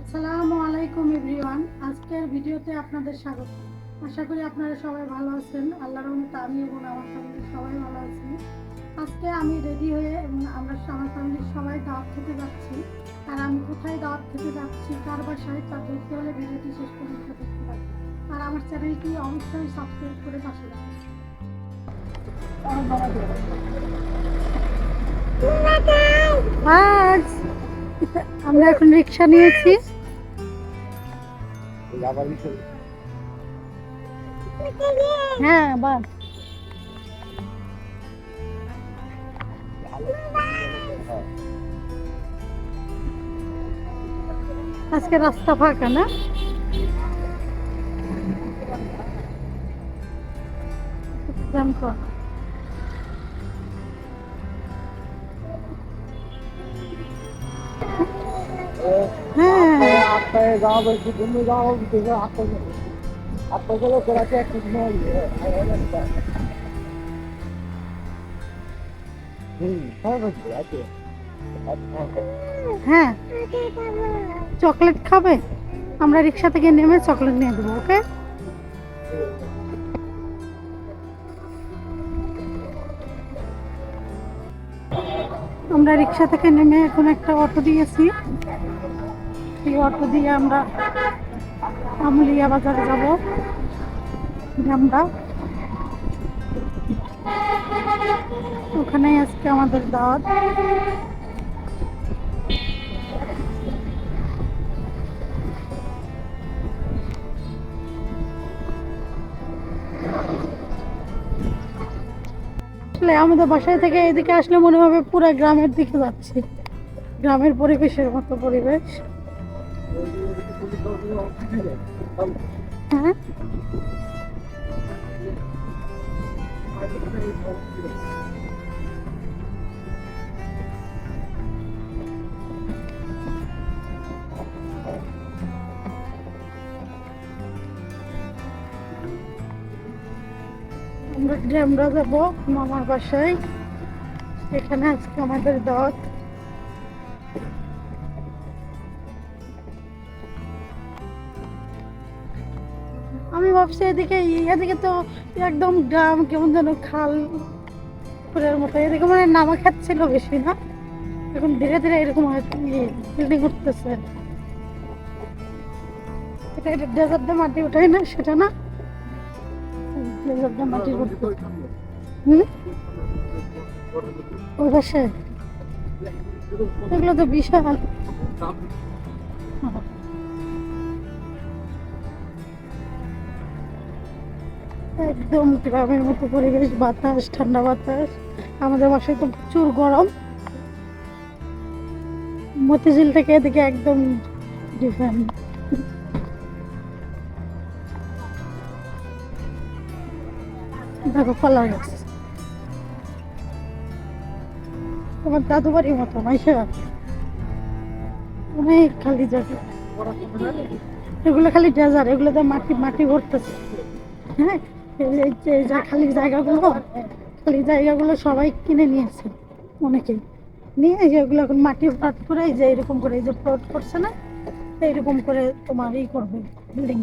আসসালামু আলাইকুম এভরিওয়ান। আজকের ভিডিওতে আপনাদের স্বাগত। আশা করি আপনারা সবাই ভালো আছেন। আল্লাহর রহমতে আমি এবং আমার ফ্যামিলির সবাই ভালো আছি। আজকে আমি রেডি হয়ে এবং আমরা আমার ফ্যামিলির সবাই দাওয়াত খেতে যাচ্ছি। আর আমি কোথায় দাওয়াত খেতে যাচ্ছি কার বাসায় তা দেখতে হলে ভিডিওটি শেষ পর্যন্ত দেখতে পারি আর আমার চ্যানেলটি অবশ্যই সাবস্ক্রাইব করে পাশে রাখবেন আজ আমরা এখন রিক্সা নিয়েছি। হ্যাঁ বাস আজকে রাস্তা ফাঁকা না? কর। হ্যাঁ। বলছি হ্যাঁ। চকলেট খাবে। আমরা রিক্সা থেকে নেমে চকলেট নিয়ে দেবো ওকে? আমরা রিক্সা থেকে নেমে এখন একটা অটো দিয়েছি। এই অটো দিয়ে আমরা আমলিয়া বাজারে যাব আমরা ওখানেই আজকে আমাদের দাওয়াত। আসলে আমাদের বাসায় থেকে এদিকে আসলে মনে হবে পুরো গ্রামের দিকে যাচ্ছি। গ্রামের পরিবেশের মতো পরিবেশ। হ্যাঁ? আমরা যাব মামার বাসায়। সেখানে আজকে আমাদের দাওয়াত আমি ভাবছি এদিকে এদিকে তো একদম গ্রাম, কেমন যেন খাল পুরের মতো। এদিকে মানে নামা খাচ্ছিল বেশি না। এখন ধীরে ধীরে এরকম বিল্ডিং উঠতেছে। এটা এটা ডেজার্ট মাটি ওঠাই না, সেটা না। এগুলো তো বিশাল। একদম গ্রামের মতো পরিবেশ, বাতাস, ঠান্ডা বাতাস। আমাদের বাসায় তো প্রচুর গরম। মতিঝিল থেকে এদিকে একদম ডিফারেন্ট এগুলো মাটি হ্যাঁ? এই যে- খালি জায়গাগুলো খালি জায়গাগুলো সবাই কিনে নিয়েছে অনেকেই। নিয়ে ওগুলো এখন মাটি ফ্লট করে, এই যে এরকম করে, এই যে ফ্লট করছে না, এইরকম করে তোমার ই করবে বিল্ডিং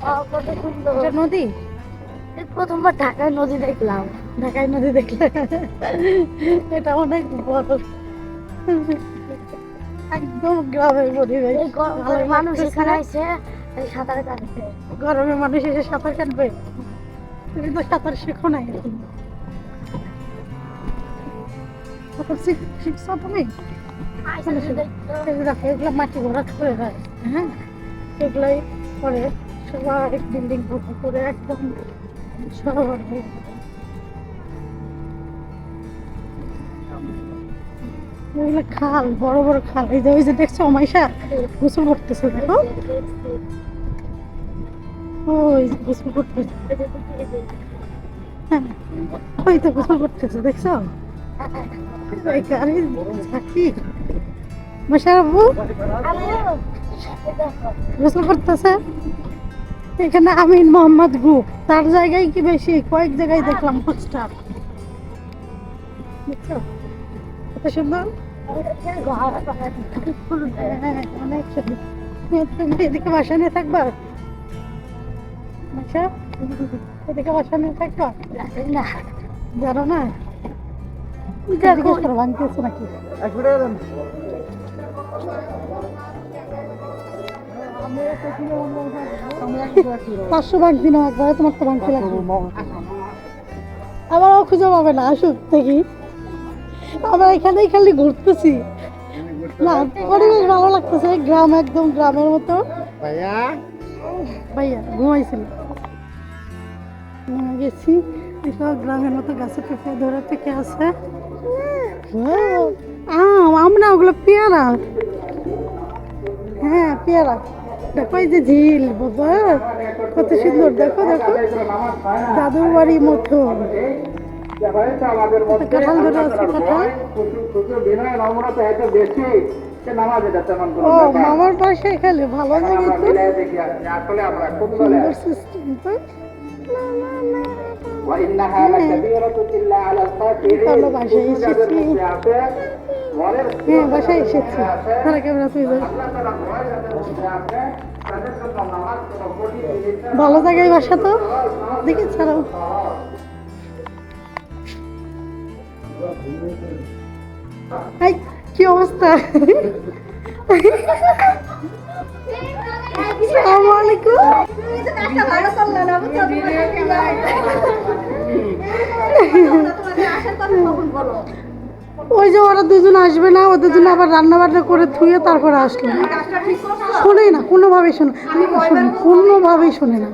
কত সুন্দর এটা নদী? প্রথমবার ঢাকায় নদী দেখলাম। ঢাকায় নদী দেখলে। এটা অনেক বড়। একদম গ্রামের পরিবেশ মানুষ। এখানে আসে সাঁতার কাটছে গরমে মানুষ এসে সাঁতার কাটবে? তুমি তো সাঁতার শেখো নাই শিখছো তুমি? এগুলো মাটি ভরাট করে দেয় হ্যাঁ? এগুলাই করে সবাই বিল্ডিং ভর্তি করে একদম শহর হয়ে। খাল বড় বড় খাল। এই যে ওই যে দেখছ অমাইশা? গোসল করতেছে দেখো। ওই গোসল করতেছে। হ্যাঁ ওই তো গোসল করতেছে দেখছ? এই গাড়ি ঝাঁকি। মশার আব্বু গোসল করতেছে? এখানে আমিন মোহাম্মদ গ্রুপ। তার জায়গায় কি বেশি? কয়েক জায়গায় দেখলাম পোস্টার কত সুন্দর? অনেক সুন্দর। তুমি এদিকে বাসা নিয়ে থাকবা? আচ্ছা এদিকে বাসা নিয়ে থাকবা? না। জানো না? জিজ্ঞেস করো ভাঙতেছে নাকি? পাঁচশো ভাগ দিন একবারে তোমার তো ভাঙতে লাগবে আবার খুঁজে পাবে না আসুক দেখি। আমরা এখানেই খালি ঘুরতেছি। না পরিবেশ ভালো লাগতেছে গ্রাম একদম গ্রামের মতো। ভাইয়া? ভাইয়া ঘুমাইছিল নেমে গেছি এসব গ্রামের মতো গাছে পেঁপে ধরে থেকে আছে। আম আম না ওগুলো পেয়ারা। হ্যাঁ পেয়ারা। দেখো এই যে ঝিল বাবা কত সুন্দর দেখো দেখো। দাদুর বাড়ি মতো কাঁঠাল ধরে আছে কাঁঠাল ও মামার পাশে খেলে ভালো লাগে তো। সুন্দর সিস্টেম তো ভালো বাসায় এসেছি। হ্যাঁ বাসায় এসেছি। তারা ক্যামেরা তুই ভালো জায়গায় বাসা তো? দেখি, ছাড়াও। কি অবস্থা? আসসালামু ওই যে ওরা দুজন আসবে না ওদের জন্য আবার রান্না বান্না করে ধুয়ে তারপরে আসলো। শোনে না কোনোভাবেই শোনে শোনে কোনোভাবেই শোনে না।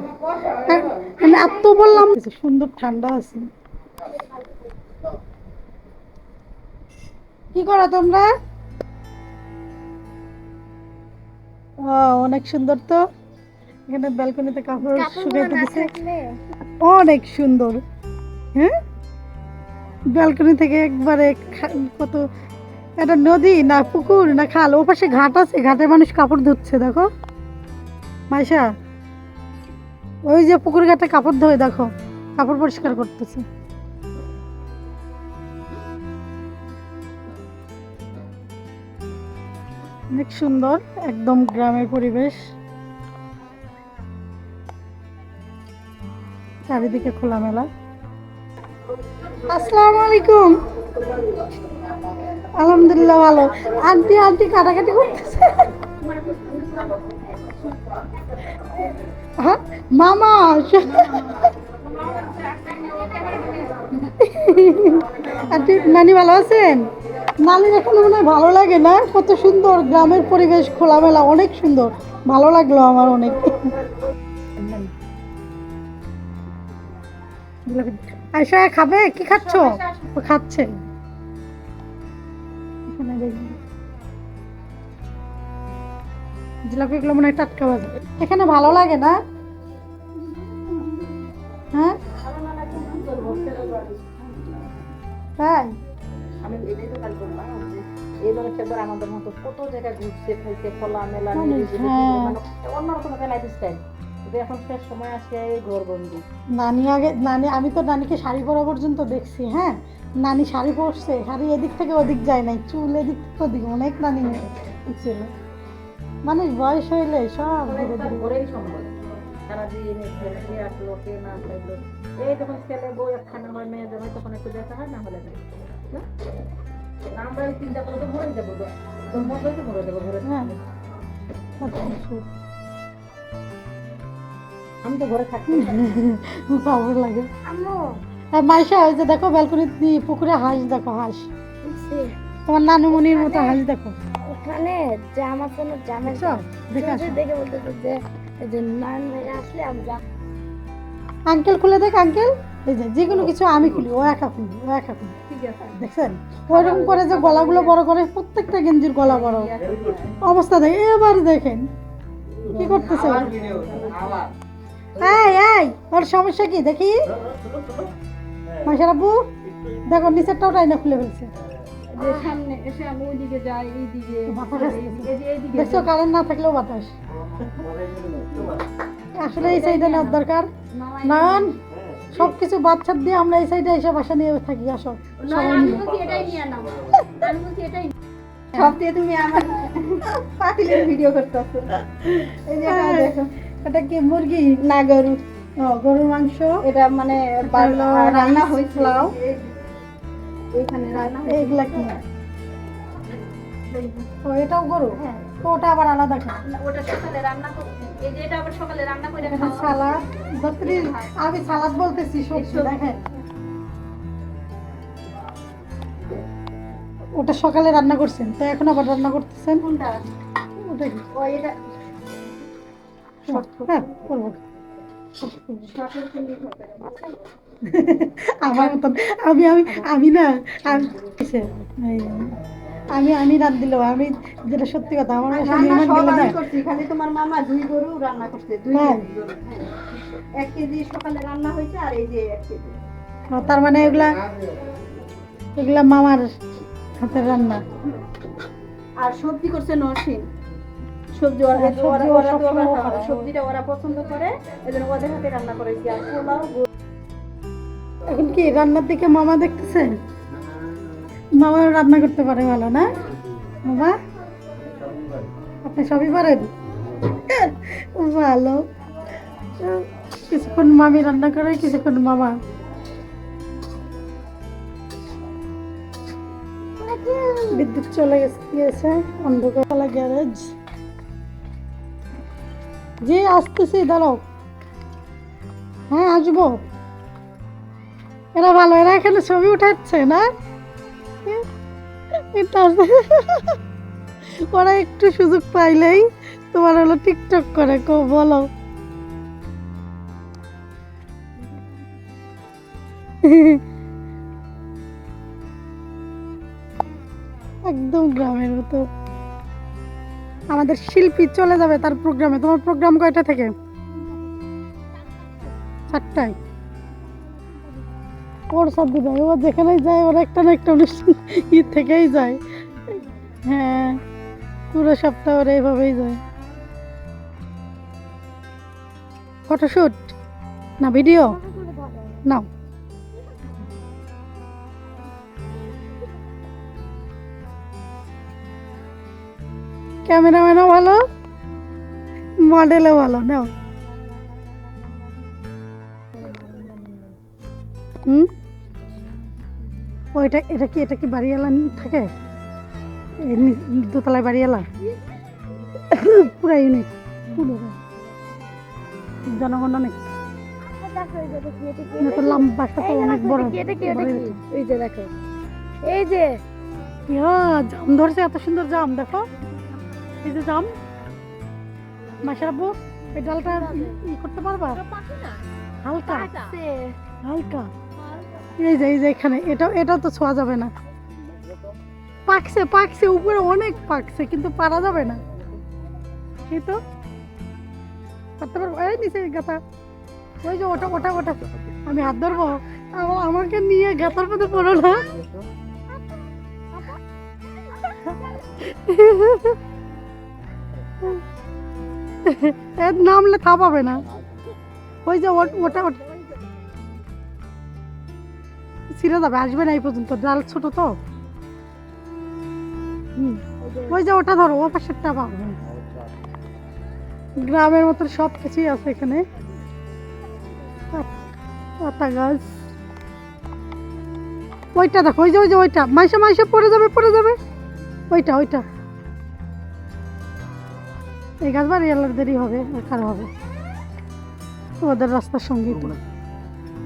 মানে এত বললাম সুন্দর ঠান্ডা আছে। কি করো তোমরা? ও, অনেক সুন্দর তো। এখানে ব্যালকনিতে কাপড় শুকাইতে দিছে। অনেক সুন্দর। হ্যাঁ? ব্যালকনি থেকে একবারে কত একটা নদী না পুকুর না খাল ও পাশে ঘাট আছে ঘাটে মানুষ কাপড় ধুচ্ছে, দেখো। মাইশা, ওই যে পুকুর ঘাটে কাপড় ধোয়, দেখো, কাপড় পরিষ্কার করতেছে। অনেক সুন্দর, একদম গ্রামের পরিবেশ। চারিদিকে খোলামেলা। আসসালামু আলাইকুম। আলহামদুলিল্লাহ ভালো। আন্টি আন্টি কাটাকাটি করতেছে। হ্যাঁ মামা, আন্টি, নানি ভালো আছেন? নানির এখানে মনে হয় ভালো লাগে না? কত সুন্দর গ্রামের পরিবেশ, খোলামেলা, অনেক সুন্দর। ভালো লাগল আমার অনেক। আয়সা খাবে? কি খাচ্ছ? ও খাচ্ছে। এখানে দেখি। জিলাপিগুলো মনে হয় টাটকা বাজে এখানে ভালো লাগে না? হ্যাঁ? তাই? আমি এটাই তো কাল করলাম এই মানুষটা আমাদের মতো কত জায়গায় ঘুরছে খাইছে খোলা মেলা হ্যাঁ। মানে অন্যরকম একটা লাইফ স্টাইল। কিন্তু এখন শেষ সময় আসে এই ঘর বন্দি নানি আগে নানি আমি তো নানিকে শাড়ি পরা পর্যন্ত দেখছি হ্যাঁ? নানি শাড়ি পরছে শাড়ি এদিক থেকে ওদিক যায় নাই চুল এদিক থেকে ওদিক অনেক নানি ছিল মানুষ বয়স হইলে সব ধীরে ঘরেই সম্ভব। তারা দিয়ে কে আসলো কে না আসলো এই যখন ছেলে বউ একখানা হয় মেয়ে যাবে তখন একটু দেখা হয় না হলে না? আমরা চিন্তা করে তো মরে যাব তো মরে যাব ঘরে। হ্যাঁ। আমি তো ঘরে থাকি ভালো লাগে। মাইশা ওই যে দেখো ব্যালকনি পুকুরে হাঁস দেখো হাঁস। তোমার নানুমনির মতো হাঁস দেখো। এখানে যে আমার জন্য দেখে বলতেছে যে এই যে নারায়ণ আসলে আমি যা আঙ্কেল খুলে দেখ আঙ্কেল। এই যে যে কোনো কিছু আমি খুলি ও একা খুলি ও একা খুলি। দেখছেন? ওইরকম করে যে গলাগুলো বড় করে প্রত্যেকটা গেঞ্জির গলা বড়। অবস্থা দেখে এবার দেখেন। কি করতেছে? এই এই ওর সমস্যা কি? দেখি। মাসার আব্বু দেখো নিচেরটা ওটাই না খুলে ফেলছে। যে সামনে এসে আমি ওইদিকে যাই এইদিকে বাতাস আসতেছে। এই যে এইদিকে দেখছ কারেন্ট না থাকলেও বাতাস। আসলে এই সাইডে নেওয়ার দরকার। নয়ন সব কিছু বাচ্চার দিয়ে আমরা এই সাইডে এসে বাসা নিয়ে থাকি আসো। সব দিয়ে তুমি আমার পাতিলের ভিডিও করতেছো। এই যে দেখো। এটা কি মুরগি? না গরু। গরুর মাংস? এটা মানে রান্না হয়েছিল পোলাও। রান্না এইগুলা কি? ও এটাও গরু? তো ওটা আবার আলাদা খায়? ওটা সকালে রান্না এই যে এটা আবার সকালে রান্না করে সালাদ? দত্রি আমি সালাদ বলতেছি সবজি দেখেন। ওটা সকালে রান্না করছেন তো এখন আবার রান্না করতেছেন? কোনটা? ওটা এটা হ্যাঁ করব আমার মতন আমি আমি আমি না আমি আমি আমি রাত দিলেও আমি যেটা সত্যি কথা আমার খালি তোমার মামা দুই গরু রান্না করছে দুই হ্যাঁ। হ্যাঁ। এক কেজি সকালে রান্না হয়েছে আর এই যে এক কেজি ও, তার মানে এগুলা এগুলা মামার হাতের রান্না আর সবজি করছে নরসিং সবজি ওরা হ্যাঁ, সবজি ওরা সবসময় খায়। সবজিটা ওরা পছন্দ করে এজন্য ওদের হাতে রান্না করেছি আর পোলাও গরু- এখন কি রান্নার দিকে মামা দেখতেছে? মামা রান্না করতে পারে ভালো না? মামা? আপনি সবই পারেন? ভালো। কিছুক্ষণ মামি রান্না করে কিছুক্ষণ মামা। বিদ্যুৎ চলে গেছে গিয়েছে অন্ধকারওয়ালা গ্যারেজ জি আসতেছি, দাঁড়াও। হ্যাঁ আসব। এরা ভালো, এরা এখানে ছবি উঠাচ্ছে, না? ওরা একটু সুযোগ পাইলেই তোমার হলো টিকটক করে, কো, বলো। একদম গ্রামের মতো। আমাদের শিল্পী চলে যাবে তার প্রোগ্রামে। তোমার প্রোগ্রাম কয়টা থেকে? চারটায়। ওর সব দিন ও যেখানেই যায়, ওর একটা না একটা অনুষ্ঠান ই থেকেই যায়। হ্যাঁ পুরো সপ্তাহ ওরা এইভাবেই যায়। ফটোশুট? না, ভিডিও? নাও। ক্যামেরাম্যানও ভালো মডেলও ভালো নাও। হুম? ওইটা এটা কি এটা কি বাড়িওয়ালা থাকে? দোতলায় বাড়িওয়ালা? পুরা ইউনিক জনগণ অনেক। তো অনেক বড় যে দেখো। এই যে। জাম ধরছে এত সুন্দর জাম দেখো। এই যে জাম মাসারাব্বু এই ডালটা ই- করতে পারবা? হালকা। হালকা। এই যে এই যে এখানে এটা এটা তো ছোঁয়া যাবে না। পাকছে পাকছে উপরে অনেক পাকছে কিন্তু পারা যাবে না। এই তো। পারতে পারব? এই নিচে গাথা। ওই যে ওটা ওটা ওটা। আমি হাত ধরবো? আমাকে নিয়ে গাথার মধ্যে পড়ো না। এর নামলে থা পাবে না। ওই যে ওটা ওটা ছিঁড়ে যাবে, আসবে না এই পর্যন্ত। ডাল ছোট তো। ওই যে ওটা ধরো ও পাশেরটা পাবে গ্রামের মতো সব কিছুই আছে এখানে। পাতা গাছ। ওইটা দেখো, ওই যে ওই যে ওইটা। মাইসে মাইসে পড়ে যাবে পড়ে যাবে। ওইটা ওইটা। এই গাছ বাড়ি এলার দেরি হবে কারও হবে। ওদের রাস্তার সঙ্গেই তো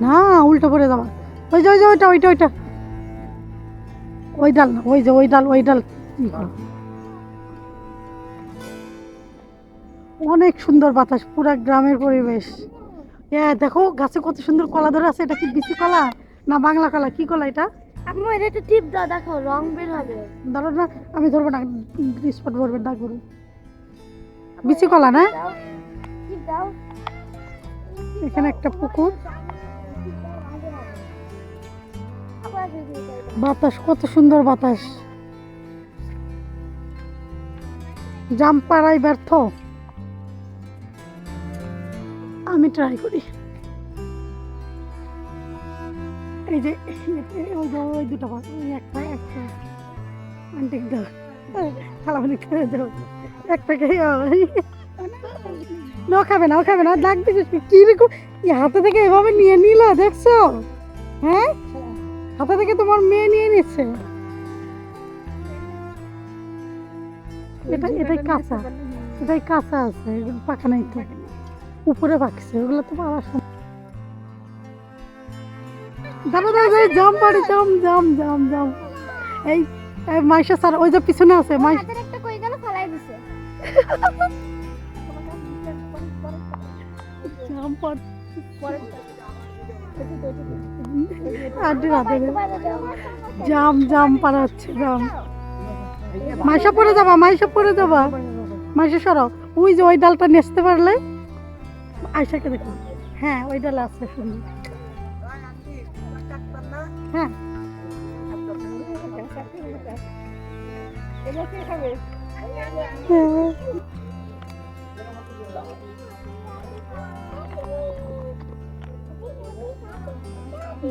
না উল্টো পড়ে যাওয়া ওই যে ওই যে ওইটা ওইটা ওইটা। ওই ডাল না ওই যে ওই ডাল ওই ডাল। অনেক সুন্দর বাতাস পুরা গ্রামের পরিবেশ। হ্যাঁ দেখো গাছে কত সুন্দর কলা ধরে আছে। এটা কি বিচি কলা না বাংলা কলা? কি কলা এটা? আম্মু এটা টিপ দাও দেখো রং বের হবে। ধরো না আমি ধরবো না স্পট ধরবে ডাক করব বিচি কলা না? এখানে একটা পুকুর। বাতাস, কত সুন্দর বাতাস। জাম পাড়াই ব্যর্থ। আমি ট্রাই করি। এই যে ওই ওই দুটো একটা একটা। আন্টি, দাও। খালামানি করে দাও। খাবে না খাবে না হাতে থেকে এভাবে নিয়ে দেখছ? হ্যাঁ? হাতে থেকে তোমার মেয়ে নিয়ে নিচ্ছে। এটা, এটাই কাঁচা। এটাই কাঁচা আছে নাই উপরে পাকছে ওগুলো তো পাওয়া সম্ভব। দাদা জাম জাম জাম জাম জাম। এই মাইশা স্যার, ওই যে পিছনে আছে, মাইশ জাম জাম জাম পাড়া হচ্ছে জাম। মাইশা পড়ে যাবা, মাইশা পড়ে যাবা। মাইশা সরাও ওই যে ওই ডালটা নেচতে পারলে আয়সাকে দেখুন হ্যাঁ ওই ডালে আছে হ্যাঁ হ্যাঁ।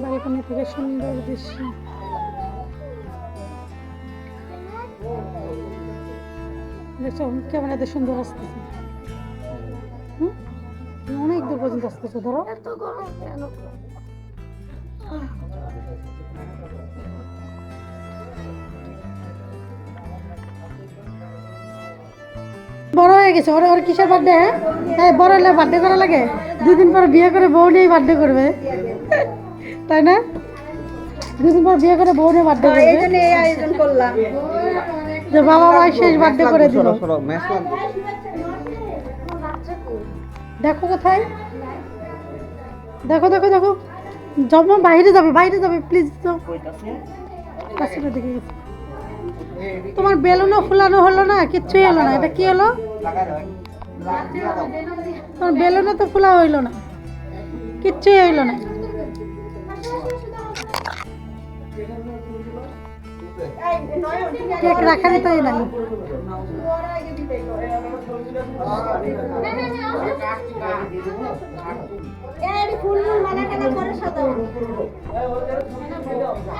বালকনি থেকে সুন্দর দৃশ্য। দেখছ ক্যামেরাতে সুন্দর আসতেছে? অনেক দূর পর্যন্ত আসতেছে, ধরো। এত গরম কেন? হয়ে গেছে ওর ওর কিসের বার্থডে হ্যাঁ? বড় হলে বার্থডে করা লাগে? দুদিন পর বিয়ে করে বউ নিয়ে বার্থডে করবে। তাই না? দুদিন পর বিয়ে করে বউ নিয়ে বার্থডে করবে। আয়োজন করলাম। যে বাবা মাই শেষ বার্থডে করে দিল। দেখো কোথায়? দেখো দেখো দেখো। জমা বাইরে যাবে বাইরে যাবে প্লিজ তো দেখে গেছে। তোমার বেলুনও ফুলানো হলো না কিচ্ছুই হলো না এটা কি হলো? তোমার বেলুনও তো ফুলা হইল না কিচ্ছুই হইল না। কেক রাখারই তাই নাই। এই ফুল ফুল মালা টালা করে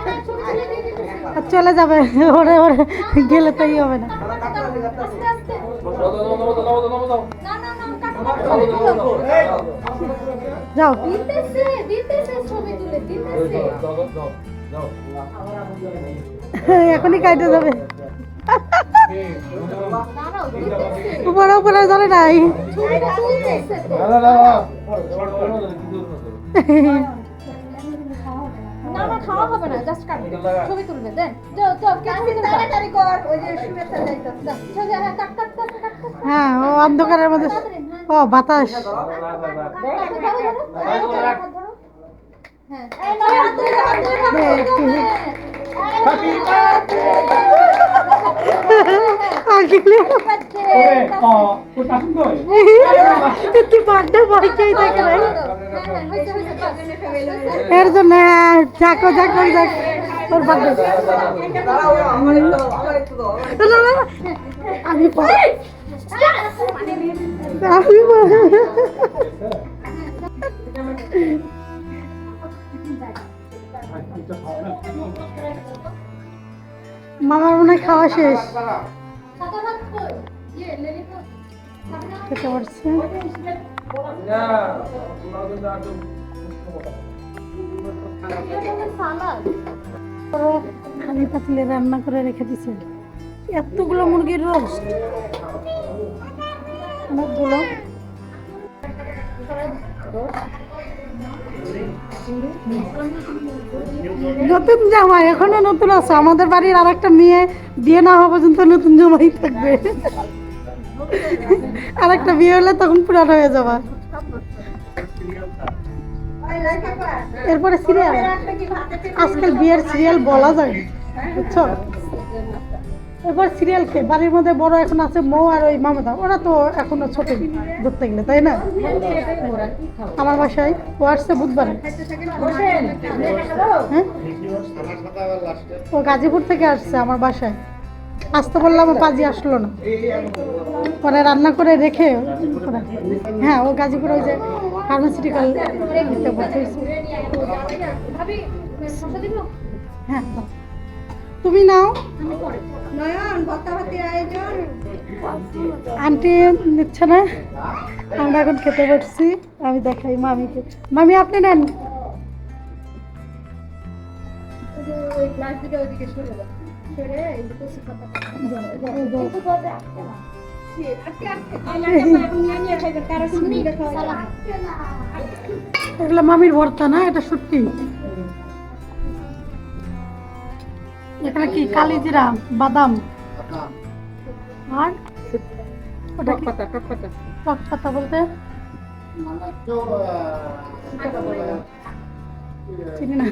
আর চলে যাবে। ওরে ওরে গেলে তো ই হবে না। যাও। এখনই কাটে যাবে। উপরে উপরে ধরে নাই। না না খাওয়া হবে না জাস্ট কাটবে ছবি তুলবে দেন যাও যাও কে তাড়াতাড়ি কর ওই যে শুভেচ্ছা যাইতো হ্যাঁ কাট কাট কাট কাট কাট হ্যাঁ ও অন্ধকারের মধ্যে ও বাতাস আগেলে তুই বার্থডে বয়কেই দেখে নাই এর জন্য যাকো যাকো যাক তোর বার্থডে আমি পা- আমি পা- মামার মনে হয় খাওয়া শেষ। খেতে পারছে। খালি পাতলে রান্না করে রেখে দিছে। এতগুলো মুরগির রোস্ট অনেকগুলো। নতুন জামাই, এখনও নতুন আছে। আমাদের বাড়ির আর একটা মেয়ে বিয়ে না হওয়া পর্যন্ত নতুন জামাই থাকবে। আর একটা বিয়ে হলে তখন পুরানো হয়ে যাবা। এরপরে সিরিয়াল আজকাল বিয়ের সিরিয়াল বলা যায় বুঝছ? এবার সিরিয়াল খেয়ে, বাড়ির মধ্যে বড় এখন আছে মৌ আর ওই মামাদা ওরা তো এখনও ছোট, ধরতে গেলে, তাই না? আমার বাসায়, ও আসছে বুধবারে। হ্যাঁ? ও গাজীপুর থেকে আসছে আমার বাসায়। আসতে বললাম ও কাজে আসলো না। পরে রান্না করে রেখে হ্যাঁ ও গাজীপুর ওই যে ফার্মাসিউটিক্যাল হ্যাঁ। তুমি নাও। নয়ন ভর্তাভাতির আয়োজন। আন্টি নিচ্ছে না। আমরা এখন খেতে পারছি আমি দেখাই মামিকে মামি আপনি নেন। এগুলো মামির ভর্তা না? এটা সত্যি। এখানে কি কালিজিরা বাদাম? আর? ওটা কি? টক পাতা টক পাতা বলতে? চিনি না।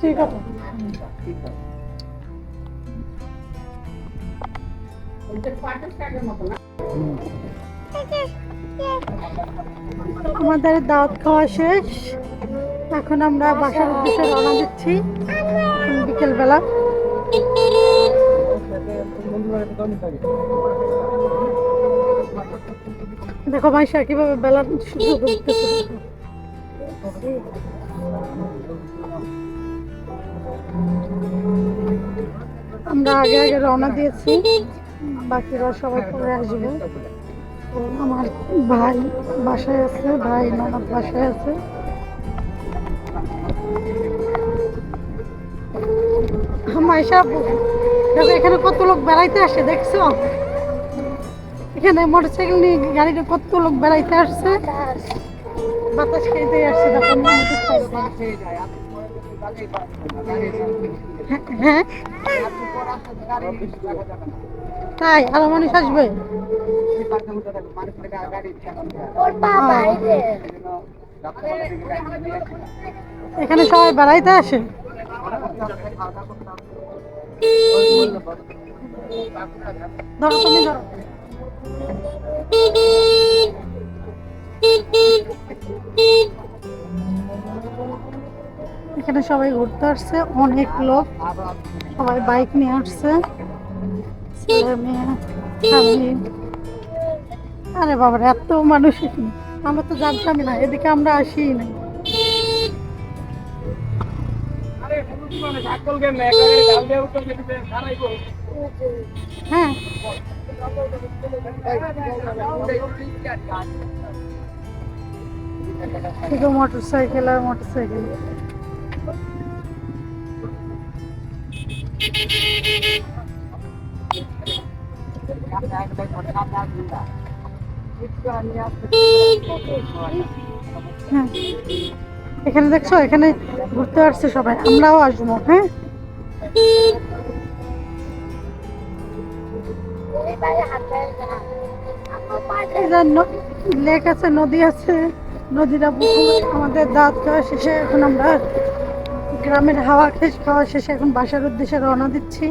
ঠিক আছে আমাদের দাওয়াত খাওয়া শেষ। এখন আমরা বাসার উদ্দেশ্যে রওনা দিচ্ছি। বিকেল বেলা দেখো মাইশা কীভাবে বেলা আমরা আগে আগে রওনা দিয়েছি। বাকিরা সবাই পরে আসবে। আমার ভাই বাসায় আছে, ভাই ননদ বাসায় আছে। মাইশা দেখো এখানে কত লোক বেড়াইতে আসে দেখছ? এখানে মোটরসাইকেল নিয়ে গাড়িতে কত লোক বেড়াইতে আসছে। বাতাস খেতে আসছে দেখো হ্যাঁ তাই আরও মানুষ আসবে? এখানে সবাই বেড়াইতে আসে? এখানে সবাই ঘুরতে আসছে, অনেক লোক। সবাই বাইক নিয়ে আসছে। মেয়ে আরে বাবার, এত মানুষ আমরা তো জানতামই না, এদিকে আমরা আসিই না হ্যাঁ। শুধু মোটর সাইকেল আর মোটর হ্যাঁ। এখানে দেখছ, এখানে ঘুরতে আসছে সবাই, আমরাও আসব হ্যাঁ? লেক আছে, নদী আছে নদীটা আমাদের দাঁত খাওয়া শেষে, এখন আমরা গ্রামের হাওয়া খেয়ে খাওয়া শেষে এখন বাসার উদ্দেশ্যে রওনা দিচ্ছি।